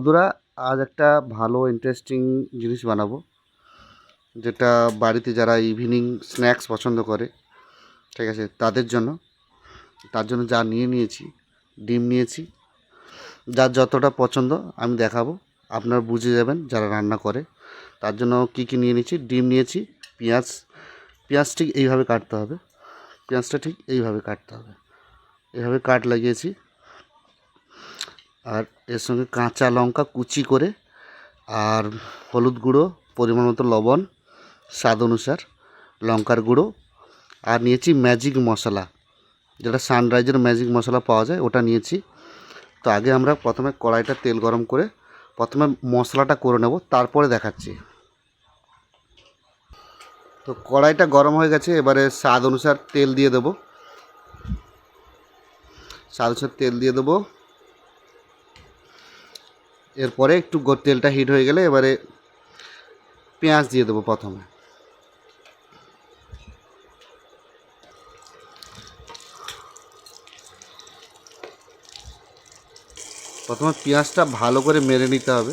বন্ধুরা, আজ একটা ভালো ইন্টারেস্টিং জিনিস বানাবো। যেটা বাড়িতে যারা ইভিনিং স্ন্যাক্স পছন্দ করে, ঠিক আছে, তাদের জন্য। তার জন্য যা নিয়ে নিয়েছি, ডিম নিয়েছি যার যতটা পছন্দ আমি দেখাবো। আপনারা বুঝে যাবেন যারা রান্না করে। তার জন্য কী কী নিয়ে নিয়েছি, ডিম নিয়েছি, পেঁয়াজ পেঁয়াজ ঠিক এইভাবে কাটতে হবে। পেঁয়াজটা ঠিক এইভাবে কাটতে হবে। এইভাবে কাট লাগিয়েছি। আর এর সঙ্গে কাঁচা লঙ্কা কুচি করে আর হলুদ গুঁড়ো, পরিমাণ মতো লবণ, স্বাদ অনুসার লঙ্কার গুঁড়ো আর নিয়েছি ম্যাজিক মশলা। যেটা সানরাইজের ম্যাজিক মশলা পাওয়া যায়, ওটা নিয়েছি। তো আগে আমরা প্রথমে কড়াইটা তেল গরম করে প্রথমে মশলাটা করে নেব, তারপরে দেখাচ্ছি। তো কড়াইটা গরম হয়ে গেছে, এবারে স্বাদ অনুসার তেল দিয়ে দেবো। স্বাদ অনুসার তেল দিয়ে দেবো। এরপরে একটু তেলটা হিট হয়ে গেলে এবারে পেঁয়াজ দিয়ে দেবো প্রথমে। প্রথমে পেঁয়াজটা ভালো করে মেরে নিতে হবে।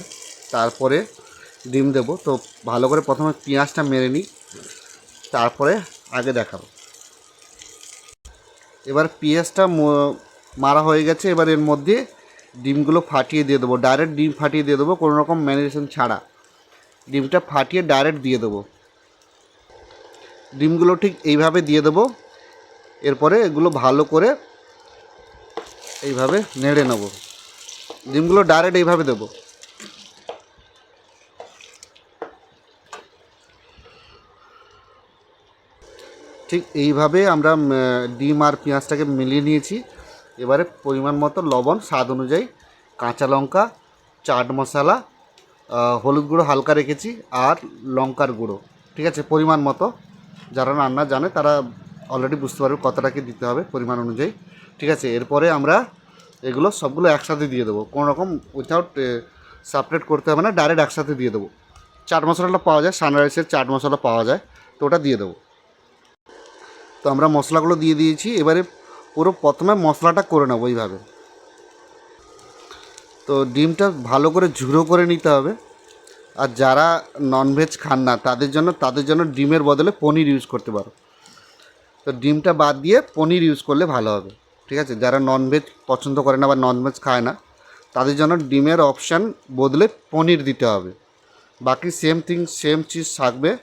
তারপরে ডিম দেবো। তো ভালো করে প্রথমে পেঁয়াজটা মেরে নিই। তারপরে আগে দেখাবো। এবার পেঁয়াজটা মারা হয়ে গেছে। এবার এর মধ্যে ডিমগুলো ফাটিয়ে দিয়ে দেবো ডাইরেক্ট ডিম ফাটিয়ে দিয়ে দেবো, কোনো রকম ম্যারিনেশন ছাড়া। ডিমটা ফাটিয়ে ডাইরেক্ট দিয়ে দেবো। ডিমগুলো ঠিক এইভাবে দিয়ে দেবো, এরপরে এগুলো ভালো করে এইভাবে নেড়ে নেব। ডিমগুলো ডাইরেক্ট এইভাবে দেবো। ঠিক এইভাবে আমরা ডিম আর পেঁয়াজটাকে মিলিয়ে নিয়েছি। এবারে পরিমাণ মতো লবণ, স্বাদ অনুযায়ী কাঁচা লঙ্কা, চাট মশলা হলুদ গুঁড়ো হালকা রেখেছি আর লঙ্কার গুঁড়ো, ঠিক আছে? পরিমাণ মতো। যারা রান্না জানে তারা অলরেডি বুঝতে পারবে কতটা কি দিতে হবে পরিমাণ অনুযায়ী, ঠিক আছে? এরপরে আমরা এগুলো সবগুলো একসাথে দিয়ে দেবো। কোনো রকম উইথাউট সেপারেট করতে হবে না ডাইরেক্ট একসাথে দিয়ে দেবো। চাট মশলাটা পাওয়া যায় সানরাইসের চাট মশলা পাওয়া যায়, তো ওটা দিয়ে দেবো। তো আমরা মশলাগুলো দিয়ে দিয়েছি। এবারে পুরো প্রথমে মশলাটা করে নেব এইভাবে। তো ডিমটা ভালো করে ঝুড়ো করে নিতে হবে। আর যারা ননভেজ খান না, তাদের জন্য তাদের জন্য ডিমের বদলে পনির ইউজ করতে পারো। তো ডিমটা বাদ দিয়ে পনির ইউজ করলে ভালো হবে। ঠিক আছে? যারা ননভেজ পছন্দ করে না বা ননভেজ খায় না, তাদের জন্য ডিমের অপশান বদলে পনির দিতে হবে। বাকি সেম থিং সেম চিজ থাকবে।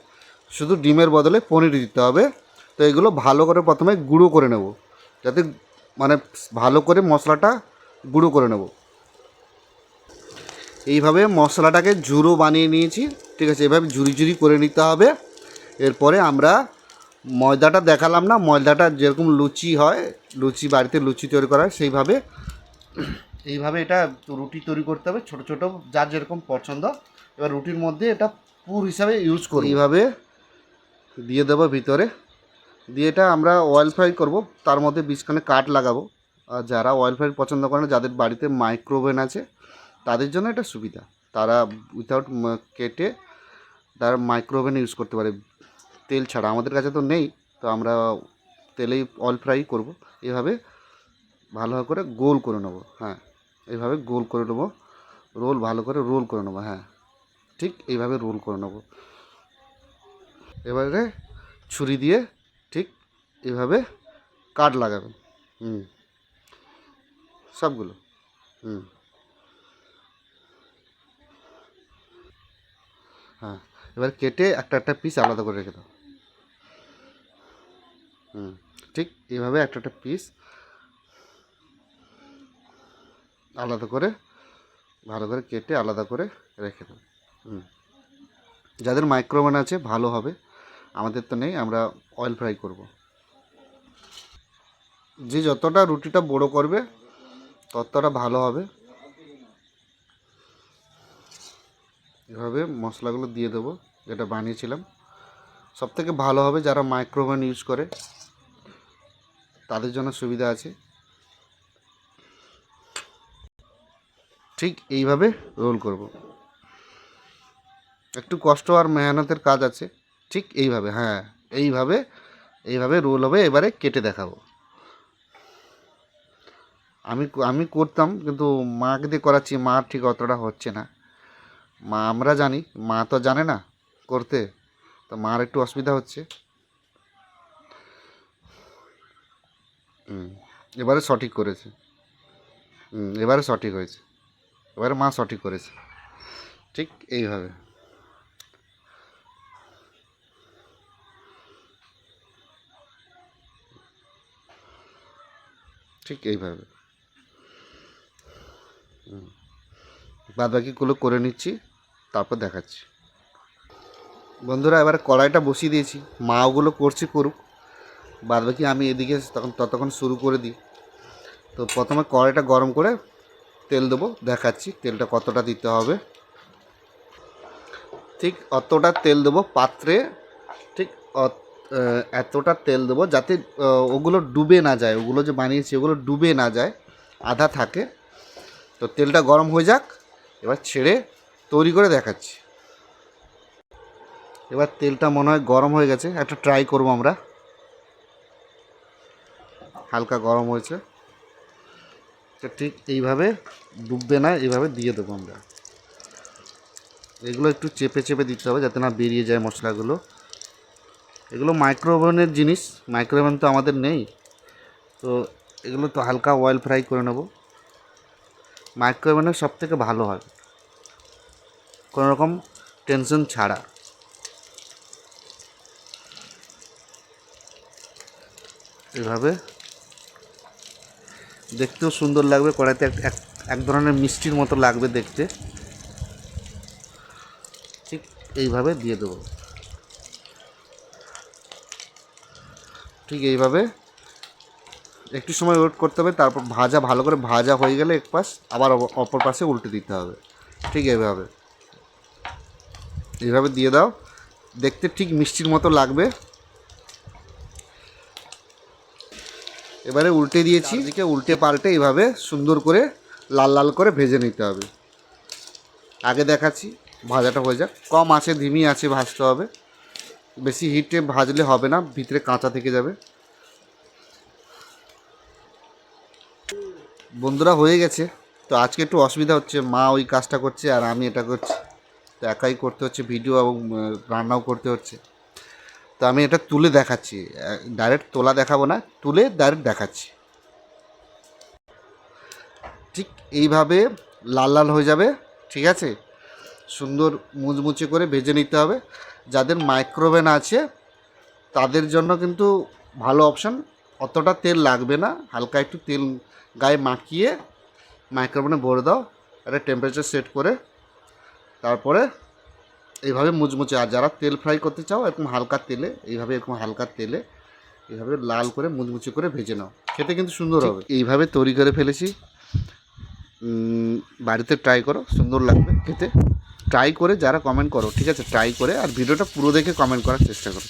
শুধু ডিমের বদলে পনির দিতে হবে। তো এগুলো ভালো করে প্রথমে গুঁড়ো করে নেব। যাতে মানে ভালো করে মশলাটা গুঁড়ো করে নেব। এইভাবে মশলাটাকে ঝুড়ো বানিয়ে নিয়েছি, ঠিক আছে? এভাবে ঝুরি ঝুরি করে নিতে হবে। এরপরে আমরা ময়দাটা দেখালাম না, ময়দাটা যেরকম লুচি হয়, লুচি বাড়িতে লুচি তৈরি করা সেইভাবে এইভাবে এটা রুটি তৈরি করতে হবে, ছোট ছোট, যার যেরকম পছন্দ। এবার রুটির মধ্যে এটা পুর হিসাবে ইউজ করি এইভাবে দিয়ে দেবো ভিতরে। দিয়ে এটা আমরা অয়েল ফ্রাই করব। তার মধ্যে বীজখানে কাঠ লাগাবো। আর যারা অয়েল ফ্রাই পছন্দ করে না যাদের বাড়িতে মাইক্রোওভেন আছে, তাদের জন্য এটা সুবিধা। তারা উইথাউট কেটে তারা মাইক্রোওভেন ইউজ করতে পারে। তেল ছাড়া আমাদের কাছে তো নেই, তো আমরা তেলেই অয়েল ফ্রাই করব। এভাবে ভালো করে গোল করে নেব। হ্যাঁ এইভাবে গোল করে নেব। রোল ভালো করে রোল করে নেব। হ্যাঁ ঠিক এইভাবে রোল করে নেব। এবারে ছুরি দিয়ে এভাবে কাট লাগাবেন। হুম। সবগুলো। হুম। হ্যাঁ এবার কেটে একটা একটা পিস আলাদা করে রেখে দাও। হুম, ঠিক এভাবে একটা একটা পিস আলাদা করে, ভালো করে কেটে আলাদা করে রেখে দাও। হুম। যাদের মাইক্রোওভেন আছে, ভালো হবে। আমাদের তো নেই, আমরা অয়েল ফ্রাই করব। যে যতটা রুটিটা বড় করবে, ততটা ভালো হবে। এভাবে মশলাগুলো দিয়ে দেবো, যেটা বানিয়েছিলাম। সব থেকে ভালো হবে যারা মাইক্রোওভেন ইউজ করে, তাদের জন্য সুবিধা আছে। ঠিক এইভাবে রোল করব। একটু কষ্ট আর মেহনতের কাজ আছে। ঠিক এইভাবে হ্যাঁ এইভাবে এইভাবে রোল হবে, এবারে কেটে দেখাবো। আমি আমি করতাম, কিন্তু মাকে দিয়ে করাচ্ছি, মা ঠিক অতটা হচ্ছে না। মা আমরা জানি, মা তো জানে না করতে, তো মার একটু অসুবিধা হচ্ছে। এবারে সঠিক করেছে। এবারে সঠিক হয়েছে। এবারে মা সঠিক করেছে। ঠিক এইভাবে। ঠিক এইভাবে। বাদ বাকিগুলো করে নিচ্ছি, তারপর দেখাচ্ছি। বন্ধুরা, এবার কড়াইটা বসিয়ে দিয়েছি মা ওগুলো করছে করুক। বাদ বাকি আমি এদিকে তখন ততক্ষণ শুরু করে দিই। তো প্রথমে কড়াইটা গরম করে তেল দেবো, দেখাচ্ছি তেলটা কতটা দিতে হবে। ঠিক অতটা তেল দেবো পাত্রে, ঠিক এতটা তেল দেবো যাতে ওগুলো ডুবে না যায়, ওগুলো যে বানিয়েছি ওগুলো ডুবে না যায়, আধা থাকে। তো তেলটা গরম হয়ে যাক, এবার ছেড়ে তৈরি করে দেখাচ্ছি। এবার তেলটা মনে হয় গরম হয়ে গেছে, একটা ট্রাই করব আমরা। হালকা গরম হয়েছে। তো ঠিক এইভাবে ডুববে না, এইভাবে দিয়ে দেবো আমরা। এগুলো একটু চেপে চেপে দিতে হবে যাতে না বেরিয়ে যায় মশলাগুলো। এগুলো মাইক্রোওভেনের জিনিস মাইক্রোওভেন তো আমাদের নেই। তো এগুলো তো হালকা অয়েল ফ্রাই করে নেব। মাইক্রোওভেনের সব থেকে ভালো হয়। কোনো রকম টেনশন ছাড়া। এভাবে দেখতেও সুন্দর লাগবে, কড়াইতে এক এক ধরনের মিষ্টির মতো লাগবে দেখতে। ঠিক এইভাবে দিয়ে দেবো। ঠিক এইভাবে একটু সময় ওয়েট করতে হবে, তারপর ভাজা, ভালো করে ভাজা হয়ে গেলে এক পাশ আবার অপ- অপর পাশে উল্টে দিতে হবে। ঠিক এইভাবে। এইভাবে দিয়ে দাও। দেখতে ঠিক মিষ্টির মতো লাগবে। এবারে উল্টে দিয়েছি। দিকে উল্টে পাল্টে এইভাবে সুন্দর করে লাল লাল করে ভেজে নিতে হবে। আগে দেখাচ্ছি, ভাজাটা হয়ে যাক। কম আছে, ধিমি আছে, ভাজতে হবে। বেশি হিটে ভাজলে হবে না, ভিতরে কাঁচা থেকে যাবে। বন্ধুরা হয়ে গেছে। তো আজকে একটু অসুবিধা হচ্ছে, মা ওই কাজটা করছে আর আমি এটা করছি। তো একাই করতে হচ্ছে ভিডিও এবং রান্নাও করতে হচ্ছে। তো আমি এটা তুলে দেখাচ্ছি ডাইরেক্ট তোলা দেখাবো না, তুলে ডাইরেক্ট দেখাচ্ছি। ঠিক এইভাবে লাল লাল হয়ে যাবে, ঠিক আছে? সুন্দর মুচমুচে করে ভেজে নিতে হবে। যাদের মাইক্রোওভেন আছে, তাদের জন্য কিন্তু ভালো অপশান অতটা তেল লাগবে না, হালকা একটু তেল গায়ে মাখিয়ে মাইক্রোওভেনে ভরে দাও। একটা টেম্পারেচার সেট করে। তারপরে এইভাবে মুচমুচে আর যারা তেল ফ্রাই করতে চাও এরকম হালকা তেলে এইভাবে এরকম হালকা তেলে এইভাবে লাল করে মুচমুচে করে ভেজে নাও। খেতে কিন্তু সুন্দর হবে। এইভাবে তৈরি করে ফেলেছি। বাড়িতে ট্রাই করো সুন্দর লাগবে খেতে। ট্রাই করে যারা কমেন্ট করো ঠিক আছে? ট্রাই করে আর ভিডিওটা পুরো দেখে কমেন্ট করার চেষ্টা করো।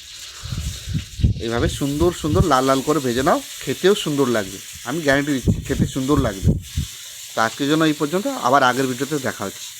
এইভাবে সুন্দর সুন্দর লাল লাল করে ভেজে নাও। খেতেও সুন্দর লাগবে। আমি গ্যারান্টি দিচ্ছি, খেতে সুন্দর লাগবে। তো আজকের জন্য এই পর্যন্ত। আবার আগের ভিডিওতে দেখা হচ্ছে।